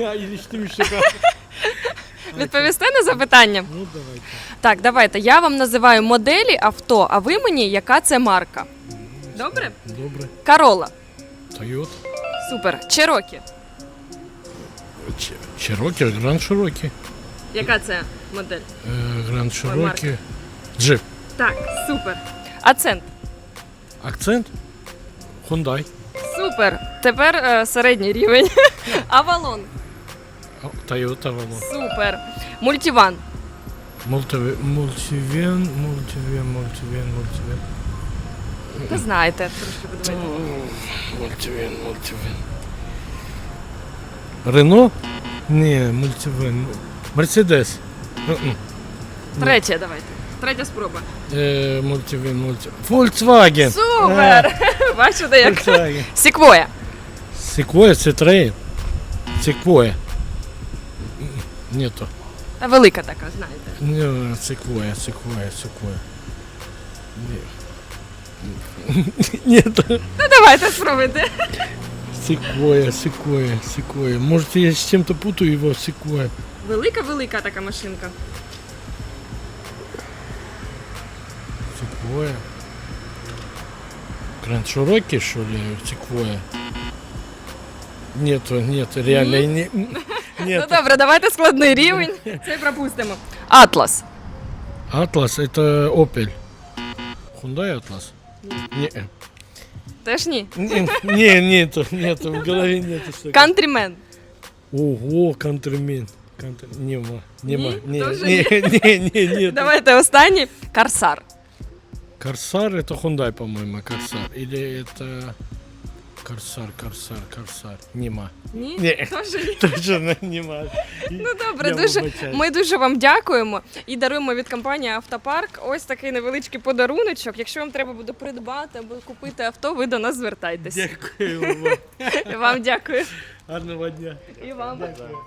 Что еще Відповісте на запитання? Ну, давайте. Так, давайте. Я вам називаю моделі авто, а ви мені, яка це марка. Добре? Добре. Карола. Тойот. Супер. Черокі. Чироки, Гранд Широки. Яка це модель? Гранд Ой, марка. Джип. Так, супер. Акцент. Акцент. Хундай. Супер. Тепер е, середній рівень. Авалон. Тойота Avalon. Супер. Мультиван. Мультивен, мультивен, мультивен, мультивен, мультивен. Ви знаєте, трошки подивитися. Мультивен, мультивен. Рено? Не, мультивен. Мерседес. Мгм. Третє, давайте. Третя спроба. Е, Мультивен, мультивен. Volkswagen. Супер! Бачите, як Volkswagen. Сіквоя. Секвоя, Citroen. Секвоя. Нету. Та велика така, знаєте. Не, секвоя, секвоя, секвоя. Не. Нету. Ну давайте спробуйте. Секвоя, секвоя, секвоя. Может, я с чем-то путаю его, секвоя. Велика-велика така машинка. Секвоя. Гранд Широки, что ли, секвоя? Нету, нет, реально не, Ну нет. добре, давайте складний рівень. Це пропустимо. Атлас. Атлас это Opel. Hyundai Атлас? Не, Теж ні. не, не, нету, нету, в голове нету. что- Кантрімен. Ого, контрмен. Контр... Нема, нема, Ні? не, Тоже не, не, не, нет. Давайте останній. Карсар. Корсар это Hyundai, по-моему, Корсар. Или это Корсар, Корсар, Корсар. Нема. Ні? Ні. Теж ні. Тоже нема. Ну добре, Я дуже вибачаюсь. ми дуже вам дякуємо і даруємо від компанії Автопарк ось такий невеличкий подаруночок. Якщо вам треба буде придбати або купити авто, ви до нас звертайтесь. Дякую вам. Вам дякую. Гарного дня. І вам. Дякую.